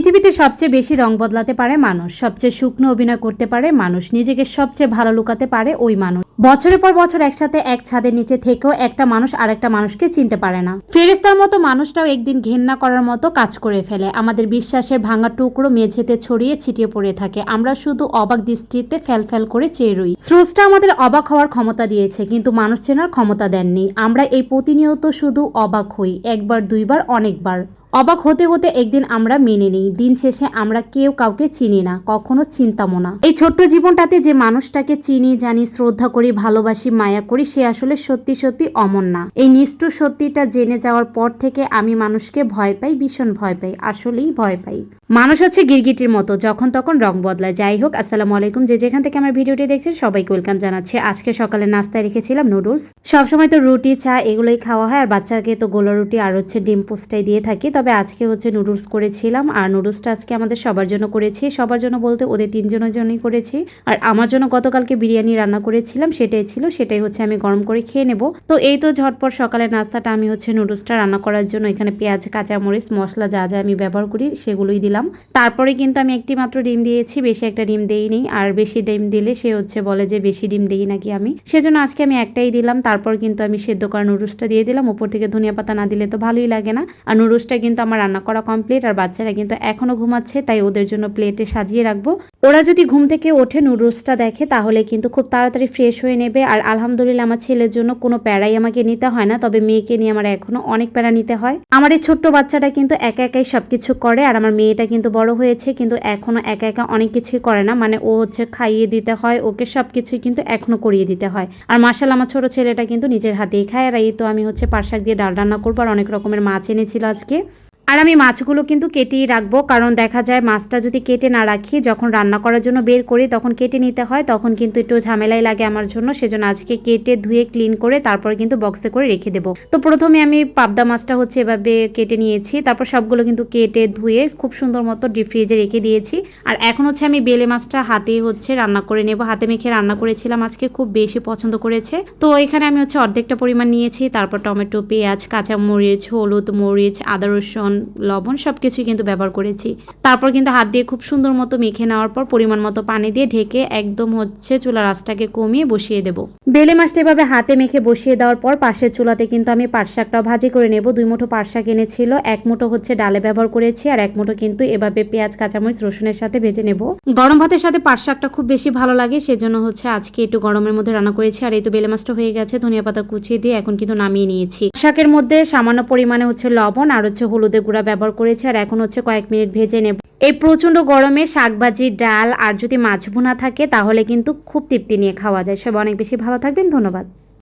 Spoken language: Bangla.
পৃথিবীতে সবচেয়ে বেশি রং বদলাতে পারে মানুষ। সবচেয়ে শুকনো অভিনয় করতে পারে মানুষ। নিজেকে সবচেয়ে ভালো লুকাতে পারে ওই মানুষ। বছরের পর বছর একসাথে এক ছাদের নিচে থেকেও একটা মানুষ আরেকটা মানুষকে চিনতে পারে না। ফেরেস্তার মতো মানুষটাও একদিন ঘেন্না করার মতো কাজ করে ফেলে। আমাদের বিশ্বাসের ভাঙা টুকরো মেঝেতে ছড়িয়ে ছিটিয়ে পড়ে থাকে। আমরা শুধু অবাক দৃষ্টিতে ফ্যাল ফ্যাল করে চেয়ে রই। স্রষ্টা আমাদের অবাক হওয়ার ক্ষমতা দিয়েছে, কিন্তু মানুষ চেনার ক্ষমতা দেননি। আমরা এই প্রতিনিয়ত শুধু অবাক হই, একবার, দুইবার, অনেকবার। অবাক হতে হতে একদিন আমরা মেনে নিই। দিন শেষে আমরা কেউ কাউকে চিনি না, কখনো চিন্তামো না। এই ছোট্ট জীবনটাতে যে মানুষটাকে চিনি, জানি, শ্রদ্ধা করি, ভালোবাসি, মায়া করি, সে আসলে সত্যি সত্যি অমন না। এই নিষ্ঠুর সত্যিটা জেনে যাওয়ার পর থেকে আমি মানুষকে ভয় পাই, ভীষণ ভয় পাই, আসলেই ভয় পাই। মানুষ হচ্ছে গিরগিটির মতো, যখন তখন রং বদলায়। যাই হোক, আসসালামু আলাইকুম। যে যেখান থেকে আমার ভিডিওটি দেখছেন, সবাইকে ওয়েলকাম জানাচ্ছি। আজকে সকালে নাস্তায় রেখেছিলাম নুডলস। সবসময় তো রুটি, চা, এগুলোই খাওয়া হয়, আর বাচ্চাকে তো গোলা রুটি, আর হচ্ছে ডিম পোস্টাই দিয়ে থাকি। তবে আজকে হচ্ছে নুডলস করেছিলাম। আর নুডলসটা আজকে আমাদের সবার জন্য করেছি। সবার জন্য বলতে ওদের তিনজনের জন্যই করেছি। আর আমার জন্য গতকালকে বিরিয়ানি রান্না করেছিলাম, সেটাই ছিল। সেটাই হচ্ছে আমি গরম করে খেয়ে নেব। তো এই তো ঝটপট সকালে নাস্তাটা আমি হচ্ছে নুডলসটা রান্না করার জন্য এখানে পেঁয়াজ, কাঁচামরিচ, মশলা যা যা আমি ব্যবহার করি সেগুলোই দিলাম। তারপরে কিন্তু আমি একটি মাত্র ডিম দিয়েছি, বেশি একটা ডিম দেইনি আর বেশি ডিম দিলে সে হচ্ছে বলে যে বেশি ডিম দেই নাকি আমি। সেজন্য আজকে আমি একটাই দিলাম। তারপর কিন্তু আমি সেদ্ধ করা নুডলসটা দিয়ে দিলাম। উপর থেকে ধনিয়া পাতা না দিলে তো ভালোই লাগে না। আর নুডলসটা কিন্তু আমার রান্না করা কমপ্লিট আর বাচ্চারা কিন্তু এখনও ঘুমাচ্ছে, তাই ওদের জন্য প্লেটে সাজিয়ে রাখব। ওরা যদি ঘুম থেকে ওঠে, নুডলসটা দেখে, তাহলে কিন্তু খুব তাড়াতাড়ি ফ্রেশ হয়ে নেবে। আর আলহামদুলিল্লাহ আমার ছেলের জন্য কোনো প্যারাই আমাকে নিতে হয় না, তবে মেয়েকে নিয়ে আমার এখনও অনেক প্যারা নিতে হয়। আমার এই ছোট্ট বাচ্চাটা কিন্তু একা একাই সবকিছু করে, আর আমার মেয়েটা কিন্তু বড় হয়েছে, কিন্তু এখনও একা একা অনেক কিছুই করে না। মানে ও হচ্ছে খাইয়ে দিতে হয়, ওকে সবকিছুই কিন্তু এখনও করিয়ে দিতে হয়। আর মার্শাল আমার ছোট ছেলেটা কিন্তু নিজের হাতেই খায়। আর এই তো আমি হচ্ছে পার্শাক দিয়ে ডাল রান্না করব, আর অনেক রকমের মাছ এনেছিল আজকে। আর আমি মাছগুলো কিন্তু কেটেই রাখব, কারণ দেখা যায় মাছটা যদি কেটে না রাখি, যখন রান্না করার জন্য বের করি, তখন কেটে নিতে হয়, তখন কিন্তু একটু ঝামেলাই লাগে আমার জন্য, সেজন্য আজকে কেটে ধুয়ে ক্লিন করে তারপর কিন্তু বক্সে করে রেখে দেবো। তো প্রথমে আমি পাবদা মাছটা হচ্ছে এভাবে কেটে নিয়েছি, তারপর সবগুলো কিন্তু কেটে ধুয়ে খুব সুন্দর মতো ডিপ ফ্রিজে রেখে দিয়েছি। আর এখন হচ্ছে আমি বেলে মাছটা হাতে হচ্ছে রান্না করে নেব, হাতে মেখে রান্না করেছিলাম, আজকে খুব বেশি পছন্দ করেছে। তো এখানে আমি হচ্ছে অর্ধেকটা পরিমাণ নিয়েছি, তারপর টমেটো, পেঁয়াজ কাঁচা মরিচ হলুদ মরিচ, আদা রসুন লবণ সব কিছুই কিন্তু ব্যবহার করেছি। তারপর কিন্তু হাত দিয়ে খুব সুন্দর মতো মেখে নেওয়ার পর পরিমাণ মতো পানি দিয়ে ঢেকে একদম হচ্ছে চুলার আঁচটাকে কমিয়ে বসিয়ে দেব। বেলে মাছটা এভাবে হাতে মেখে বসিয়ে দেওয়ার পর পাশের চুলাতে কিন্তু আমি পাট শাকটাও ভাজি করে নেব। দুই মুঠো পাট শাক এনেছিল, এক মুঠো হচ্ছে ডালে ব্যবহার করেছি আর এক মুঠো কিন্তু এভাবে পেঁয়াজ, কাঁচামরিচ, রসুনের সাথে ভেজে নেব। গরম ভাতের সাথে পাট শাকটা খুব বেশি ভালো লাগে, সেজন্য হচ্ছে আজকে একটু গরমের মধ্যে রান্না করেছি। আর এই তো বেলে মাছটা হয়ে গেছে, ধনিয়া পাতা কুচিয়ে দিয়ে এখন কিন্তু নামিয়ে নিয়েছি। শাকের মধ্যে সামান্য পরিমাণে হচ্ছে লবণ আর হচ্ছে হলুদের গুঁড়া ব্যবহার করেছি আর এখন হচ্ছে কয়েক মিনিট ভেজে নেব। এই প্রচণ্ড গরমে শাকভাজি, ডাল আর যদি মাছ ভুনা থাকে তাহলে কিন্তু খুব তৃপ্তি নিয়ে খাওয়া যায়। সব অনেক বেশি ভালো থাকবেন। ধন্যবাদ।